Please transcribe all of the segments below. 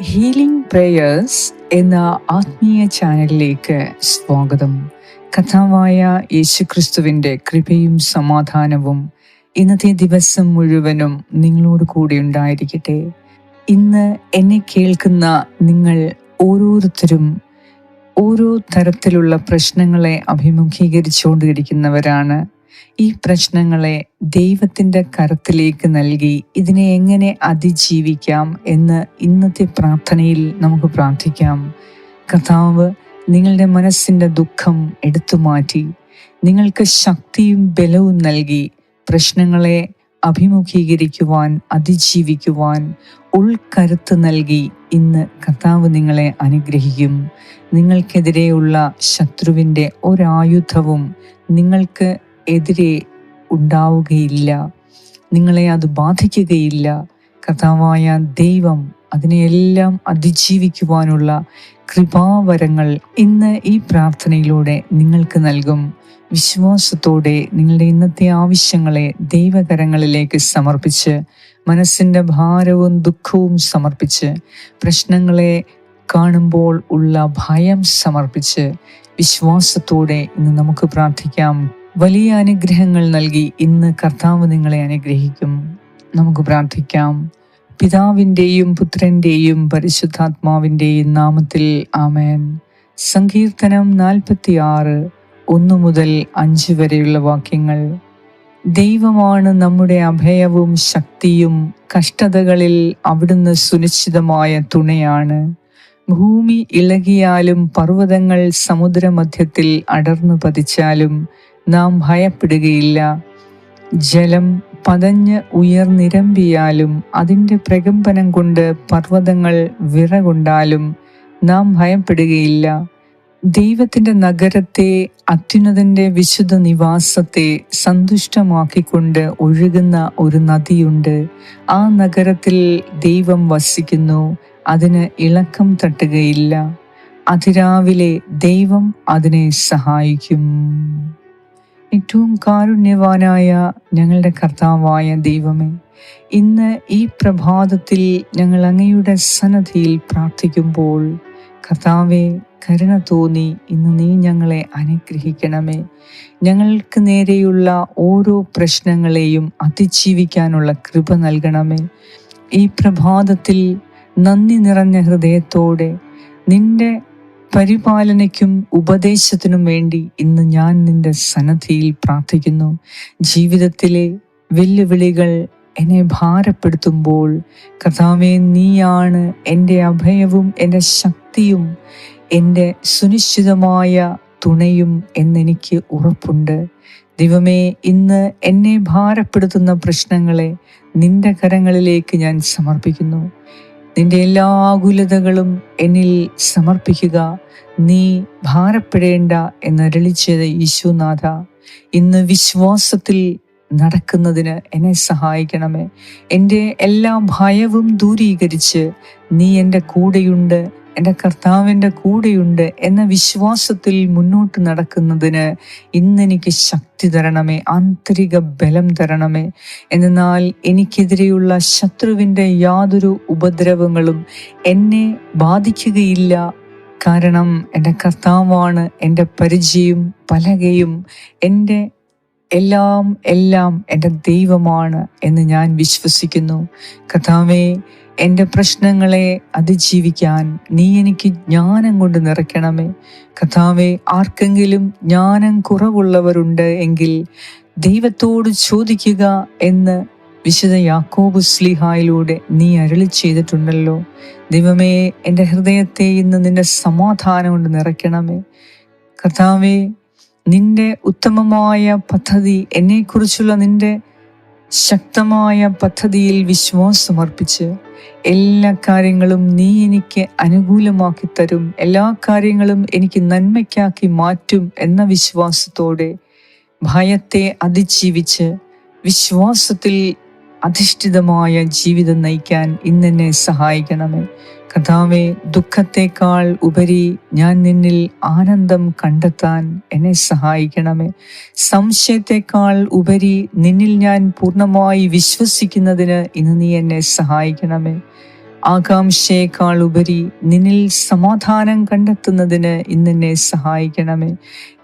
Healing prayers എന്ന ആത്മീയ ചാനലിലേക്ക് സ്വാഗതം. കഥാവായ യേശുക്രിസ്തുവിന്റെ കൃപയും സമാധാനവും ഇന്നത്തെ ദിവസം മുഴുവനും നിങ്ങളോട് കൂടെ ഉണ്ടായിരിക്കട്ടെ. ഇന്ന് എന്നെ കേൾക്കുന്ന നിങ്ങൾ ഓരോരുത്തരും ഓരോ തരത്തിലുള്ള പ്രശ്നങ്ങളെ അഭിമുഖീകരിച്ചുകൊണ്ടിരിക്കുന്നവരാണ്. ഈ പ്രശ്നങ്ങളെ ദൈവത്തിന്റെ കരത്തിലേക്ക് നൽകി ഇതിനെ എങ്ങനെ അതിജീവിക്കാം എന്ന് ഇന്നത്തെ പ്രാർത്ഥനയിൽ നമുക്ക് പ്രാർത്ഥിക്കാം. കഥാവ് നിങ്ങളുടെ മനസ്സിന്റെ ദുഃഖം എടുത്തു മാറ്റി നിങ്ങൾക്ക് ശക്തിയും ബലവും നൽകി പ്രശ്നങ്ങളെ അഭിമുഖീകരിക്കുവാൻ അതിജീവിക്കുവാൻ ഉൾക്കരുത്ത് നൽകി ഇന്ന് കർത്താവ് നിങ്ങളെ അനുഗ്രഹിക്കും. നിങ്ങൾക്കെതിരെയുള്ള ശത്രുവിന്റെ ഒരായുധവും നിങ്ങൾക്ക് എതിരെ ഉണ്ടാവുകയില്ല. നിങ്ങളെ അത് ബാധിക്കുകയില്ല. കഥാവായ ദൈവം അതിനെയെല്ലാം അതിജീവിക്കുവാനുള്ള കൃപാവരങ്ങൾ ഇന്ന് ഈ പ്രാർത്ഥനയിലൂടെ നിങ്ങൾക്ക് നൽകും. വിശ്വാസത്തോടെ നിങ്ങളുടെ ഇന്നത്തെ ആവശ്യങ്ങളെ ദൈവകരങ്ങളിലേക്ക് സമർപ്പിച്ച് മനസ്സിന്റെ ഭാരവും ദുഃഖവും സമർപ്പിച്ച് പ്രശ്നങ്ങളെ കാണുമ്പോൾ ഉള്ള ഭയം സമർപ്പിച്ച് വിശ്വാസത്തോടെ ഇന്ന് നമുക്ക് പ്രാർത്ഥിക്കാം. വലിയ അനുഗ്രഹങ്ങൾ നൽകി ഇന്ന് കർത്താവ് നിങ്ങളെ അനുഗ്രഹിക്കും. നമുക്ക് പ്രാർത്ഥിക്കാം. പിതാവിന്റെയും പുത്രന്റെയും പരിശുദ്ധാത്മാവിന്റെയും നാമത്തിൽ ആമേൻ. സങ്കീർത്തനം നാൽപ്പത്തി ആറ് ഒന്നു മുതൽ അഞ്ച് വരെയുള്ള വാക്യങ്ങൾ. ദൈവമാണ് നമ്മുടെ അഭയവും ശക്തിയും കഷ്ടതകളിൽ അവിടുന്ന് സുനിശ്ചിതമായ തുണയാണ്. ഭൂമി ഇളകിയാലും പർവതങ്ങൾ സമുദ്രമധ്യത്തിൽ അടർന്നു പതിച്ചാലും നാം ഭയപ്പെടുകയില്ല. ജലം പതഞ്ഞ് ഉയർന്നിരമ്പിയാലും അതിന്റെ പ്രകമ്പനം കൊണ്ട് പർവതങ്ങൾ വിറകൊണ്ടാലും നാം ഭയപ്പെടുകയില്ല. ദൈവത്തിന്റെ നഗരത്തെ അത്യുന്നതന്റെ വിശുദ്ധ നിവാസത്തെ സന്തുഷ്ടമാക്കിക്കൊണ്ട് ഒഴുകുന്ന ഒരു നദിയുണ്ട്. ആ നഗരത്തിൽ ദൈവം വസിക്കുന്നു. അതിന് ഇളക്കം തട്ടുകയില്ല. അതിരാവിലെ ദൈവം അതിനെ സഹായിക്കും. ഏറ്റവും കാരുണ്യവാനായ ഞങ്ങളുടെ കർത്താവായ ദൈവമേ ഇന്ന് ഈ പ്രഭാതത്തിൽ ഞങ്ങൾ അങ്ങയുടെ സന്നദ്ധിയിൽ പ്രാർത്ഥിക്കുമ്പോൾ കർത്താവെ കരുണ തോന്നി ഇന്ന് നീ ഞങ്ങളെ അനുഗ്രഹിക്കണമേ. ഞങ്ങൾക്ക് നേരെയുള്ള ഓരോ പ്രശ്നങ്ങളെയും അതിജീവിക്കാനുള്ള കൃപ നൽകണമേ. ഈ പ്രഭാതത്തിൽ നന്ദി നിറഞ്ഞ ഹൃദയത്തോടെ നിന്റെ പരിപാലനയ്ക്കും ഉപദേശത്തിനും വേണ്ടി ഇന്ന് ഞാൻ നിന്റെ സന്നദ്ധിയിൽ പ്രാർത്ഥിക്കുന്നു. ജീവിതത്തിലെ വെല്ലുവിളികൾ എന്നെ ഭാരപ്പെടുത്തുമ്പോൾ കഥാവെ നീയാണ് എന്റെ അഭയവും എന്റെ ശക്തിയും എന്റെ സുനിശ്ചിതമായ തുണയും എന്നെനിക്ക് ഉറപ്പുണ്ട്. ദൈവമേ ഇന്ന് എന്നെ ഭാരപ്പെടുത്തുന്ന പ്രശ്നങ്ങളെ നിന്റെ കരങ്ങളിലേക്ക് ഞാൻ സമർപ്പിക്കുന്നു. നിന്റെ എല്ലാ ആകുലതകളും എന്നിൽ സമർപ്പിക്കുക. നീ ഭാരപ്പെടേണ്ട എന്നരളിച്ചത് യേശുനാഥ. ഇന്ന് വിശ്വാസത്തിൽ നടക്കുന്നതിന് എന്നെ സഹായിക്കണമേ. എന്റെ എല്ലാ ഭയവും ദൂരീകരിച്ച് നീ എന്റെ കൂടെയുണ്ട് എന്റെ കർത്താവിന്റെ കൂടെയുണ്ട് എന്ന വിശ്വാസത്തിൽ മുന്നോട്ട് നടക്കുന്നതിന് ഇന്നെനിക്ക് ശക്തി തരണമേ ആന്തരിക ബലം തരണമേ. എന്നാൽ എനിക്കെതിരെയുള്ള ശത്രുവിന്റെ യാതൊരു ഉപദ്രവങ്ങളും എന്നെ ബാധിക്കുകയില്ല. കാരണം എന്റെ കർത്താവാണ് എന്റെ പരിചയം പലകയും എന്റെ എല്ലാം എല്ലാം എന്റെ ദൈവമാണ് എന്ന് ഞാൻ വിശ്വസിക്കുന്നു. കഥാവേ എന്റെ പ്രശ്നങ്ങളെ അതിജീവിക്കാൻ നീ എനിക്ക് ജ്ഞാനം കൊണ്ട് നിറയ്ക്കണമേ. കഥാവെ ആർക്കെങ്കിലും ജ്ഞാനം കുറവുള്ളവരുണ്ട് എങ്കിൽ ദൈവത്തോട് ചോദിക്കുക എന്ന് വിശുദ്ധ യാക്കോബ് സ്ലിഹായിലൂടെ നീ അരളി ചെയ്തിട്ടുണ്ടല്ലോ. ദൈവമേ എന്റെ ഹൃദയത്തെ ഇന്ന് നിന്റെ സമാധാനം കൊണ്ട് നിറയ്ക്കണമേ. കഥാവെ നിന്റെ ഉത്തമമായ പദ്ധതി എന്നെക്കുറിച്ചുള്ള നിന്റെ ശക്തമായ പദ്ധതിയിൽ വിശ്വാസമർപ്പിച്ച് എല്ലാ കാര്യങ്ങളും നീ എനിക്ക് അനുകൂലമാക്കി തരും. എല്ലാ കാര്യങ്ങളും എനിക്ക് നന്മയ്ക്കാക്കി മാറ്റും എന്ന വിശ്വാസത്തോടെ ഭയത്തെ അതിജീവിച്ച് വിശ്വാസത്തിൽ അധിഷ്ഠിതമായ ജീവിതം നയിക്കാൻ ഇന്നെന്നെ സഹായിക്കണമേ. കഥാവെ ദുഃഖത്തെക്കാൾ ഉപരി ഞാൻ നിന്നിൽ ആനന്ദം കണ്ടെത്താൻ എന്നെ സഹായിക്കണമേ. സംശയത്തെക്കാൾ ഉപരി നിന്നിൽ ഞാൻ പൂർണമായി വിശ്വസിക്കുന്നതിന് ഇന്ന് നീ എന്നെ സഹായിക്കണമേ. ആകാംക്ഷയേക്കാൾ ഉപരി നിന്നിൽ സമാധാനം കണ്ടെത്തുന്നതിന് ഇന്നെന്നെ സഹായിക്കണമേ.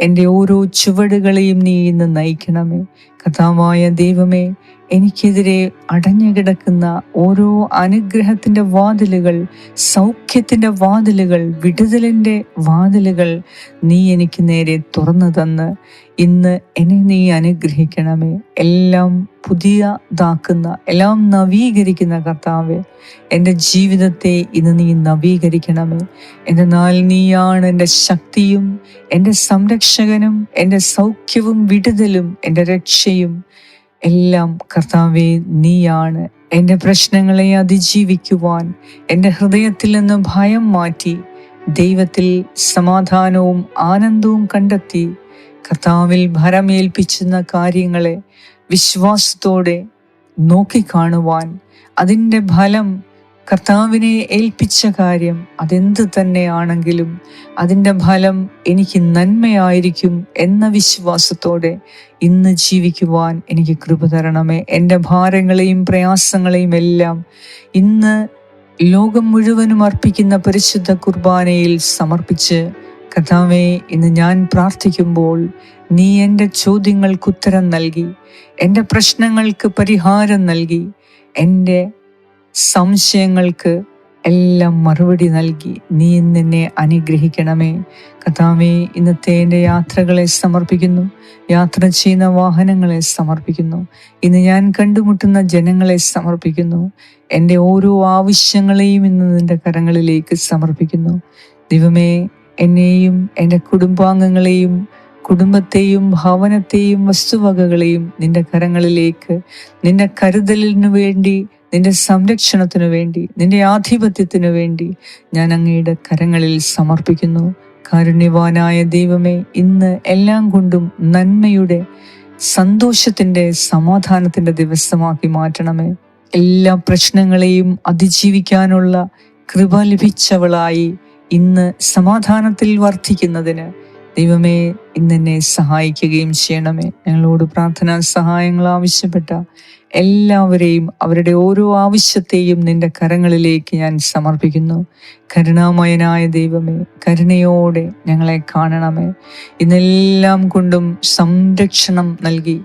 എന്റെ ഓരോ ചുവടുകളെയും നീ ഇന്ന് നയിക്കണമേ. കഥാവായ ദൈവമേ എനിക്കെതിരെ അടഞ്ഞുകിടക്കുന്ന ഓരോ അനുഗ്രഹത്തിന്റെ വാതിലുകൾ സൗഖ്യത്തിന്റെ വാതിലുകൾ വിടുതലിന്റെ വാതിലുകൾ നീ എനിക്ക് നേരെ തുറന്നു തന്ന്. ഇന്ന് എന്നെ നീ അനുഗ്രഹിക്കണമേ. എല്ലാം പുതിയ പുതിയതാക്കുന്ന എല്ലാം നവീകരിക്കുന്ന കർത്താവെ എന്റെ ജീവിതത്തെ ഇന്ന് നീ നവീകരിക്കണമേ. എന്നാൽ നീയാണ് എന്റെ ശക്തിയും എന്റെ സംരക്ഷകനും എന്റെ സൗഖ്യവും വിടുതലും എന്റെ രക്ഷയും. എല്ലാം കർത്താവെ നീയാണ്. എന്റെ പ്രശ്നങ്ങളെ അതിജീവിക്കുവാൻ എന്റെ ഹൃദയത്തിൽ നിന്ന് ഭയം മാറ്റി ദൈവത്തിൽ സമാധാനവും ആനന്ദവും കണ്ടെത്തി കർത്താവിൽ ഭരമേൽപ്പിച്ചുന്ന കാര്യങ്ങളെ വിശ്വാസത്തോടെ നോക്കിക്കാണുവാൻ അതിന്റെ ഫലം കർത്താവിനെ ഏൽപ്പിച്ച കാര്യം അതെന്ത് തന്നെയാണെങ്കിലും അതിന്റെ ഫലം എനിക്ക് നന്മയായിരിക്കും എന്ന വിശ്വാസത്തോടെ ഇന്ന് ജീവിക്കുവാൻ എനിക്ക് കൃപ തരണമേ. എന്റെ ഭാരങ്ങളെയും പ്രയാസങ്ങളെയും എല്ലാം ഇന്ന് ലോകം മുഴുവനും അർപ്പിക്കുന്ന പരിശുദ്ധ കുർബാനയിൽ സമർപ്പിച്ച് കഥാവെ ഇന്ന് ഞാൻ പ്രാർത്ഥിക്കുമ്പോൾ നീ എന്റെ ചോദ്യങ്ങൾക്ക് ഉത്തരം നൽകി എന്റെ പ്രശ്നങ്ങൾക്ക് പരിഹാരം നൽകി എന്റെ സംശയങ്ങൾക്ക് എല്ലാം മറുപടി നൽകി. നീ നിന്നെ അനുഗ്രഹിക്കണമേ. കഥാവേ ഇന്നത്തെ എന്റെ യാത്രകളെ സമർപ്പിക്കുന്നു. യാത്ര ചെയ്യുന്ന വാഹനങ്ങളെ സമർപ്പിക്കുന്നു. ഇന്ന് ഞാൻ കണ്ടുമുട്ടുന്ന ജനങ്ങളെ സമർപ്പിക്കുന്നു. എന്റെ ഓരോ ആവശ്യങ്ങളെയും ഇന്ന് നിന്റെ കരങ്ങളിലേക്ക് സമർപ്പിക്കുന്നു. ദൈവമേ എന്നെയും എന്റെ കുടുംബാംഗങ്ങളെയും കുടുംബത്തെയും ഭവനത്തെയും വസ്തുവകകളെയും നിന്റെ കരങ്ങളിലേക്ക് നിന്റെ കരുതലിനു വേണ്ടി നിന്റെ സംരക്ഷണത്തിനു വേണ്ടി നിന്റെ ആധിപത്യത്തിനു വേണ്ടി ഞാൻ അങ്ങയുടെ കരങ്ങളിൽ സമർപ്പിക്കുന്നു. കാരുണ്യവാനായ ദൈവമേ ഇന്ന് എല്ലാം കൊണ്ടും നന്മയുടെ സന്തോഷത്തിന്റെ സമാധാനത്തിന്റെ ദിവസമാക്കി മാറ്റണമേ. എല്ലാ പ്രശ്നങ്ങളെയും അതിജീവിക്കാനുള്ള കൃപ ലഭിച്ചവളായി ഇന്ന് സമാധാനത്തിൽ വർദ്ധിക്കുന്നതിന് ദൈവമേ ഇന്നെന്നെ സഹായിക്കുകയും ചെയ്യണമേ. ഞങ്ങളോട് പ്രാർത്ഥനാ സഹായങ്ങൾ ആവശ്യപ്പെട്ട എല്ലാവരെയും അവരുടെ ഓരോ ആവശ്യത്തെയും നിന്റെ കരങ്ങളിലേക്ക് ഞാൻ സമർപ്പിക്കുന്നു. കരുണാമയനായ ദൈവമേ കരുണയോടെ ഞങ്ങളെ കാണണമേ. ഇന്നെല്ലാം കൊണ്ടും സംരക്ഷണം നൽകി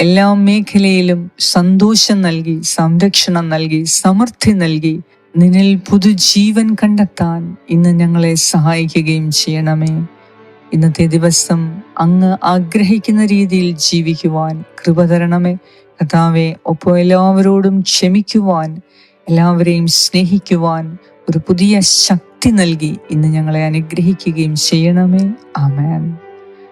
എല്ലാ മേഖലയിലും സന്തോഷം നൽകി സംരക്ഷണം നൽകി സമൃദ്ധി നൽകി നിന്നിൽ പുതുജീവൻ കണ്ടെത്താൻ ഇന്ന് ഞങ്ങളെ സഹായിക്കുകയും ചെയ്യണമേ. ഇന്നത്തെ ദിവസം അങ്ങ് ആഗ്രഹിക്കുന്ന രീതിയിൽ ജീവിക്കുവാൻ കൃപ തരണമേ. കഥാവെ ഒപ്പം എല്ലാവരോടും ക്ഷമിക്കുവാൻ എല്ലാവരെയും സ്നേഹിക്കുവാൻ ഒരു പുതിയ ശക്തി നൽകി ഇന്ന് ഞങ്ങളെ അനുഗ്രഹിക്കുകയും ചെയ്യണമേ. ആമേൻ.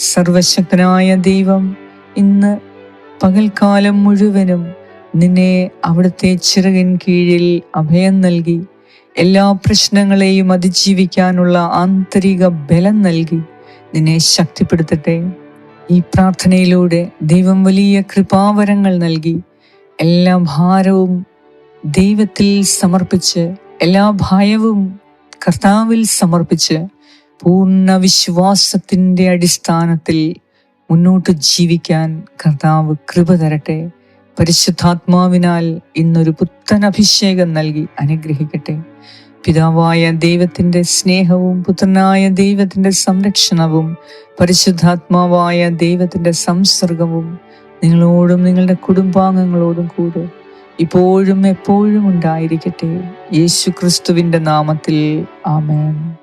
സർവശക്തനായ ദൈവം ഇന്ന് പകൽക്കാലം മുഴുവനും നിന്നെ അവിടുത്തെ ചിറകിൻ കീഴിൽ അഭയം നൽകി എല്ലാ പ്രശ്നങ്ങളെയും അതിജീവിക്കാനുള്ള ആന്തരിക ബലം നൽകി നിന്നെ ശക്തിപ്പെടുത്തട്ടെ. ഈ പ്രാർത്ഥനയിലൂടെ ദൈവം വലിയ കൃപാവരങ്ങൾ നൽകി എല്ലാ ഭാരവും ദൈവത്തിൽ സമർപ്പിച്ച് എല്ലാ ഭയവും കർത്താവിൽ സമർപ്പിച്ച് പൂർണ വിശ്വാസത്തിന്റെ അടിസ്ഥാനത്തിൽ മുന്നോട്ട് ജീവിക്കാൻ കർത്താവ് കൃപ തരട്ടെ. പരിശുദ്ധാത്മാവിനാൽ ഇന്നൊരു പുത്തൻ അഭിഷേകം നൽകി അനുഗ്രഹിക്കട്ടെ. പിതാവായ ദൈവത്തിന്റെ സ്നേഹവും പുത്രനായ ദൈവത്തിന്റെ സംരക്ഷണവും പരിശുദ്ധാത്മാവായ ദൈവത്തിന്റെ സംസർഗവും നിങ്ങളോടും നിങ്ങളുടെ കുടുംബാംഗങ്ങളോടും കൂടെ ഇപ്പോഴും എപ്പോഴും ഉണ്ടായിരിക്കട്ടെ. യേശു ക്രിസ്തുവിന്റെ നാമത്തിൽ ആമേൻ.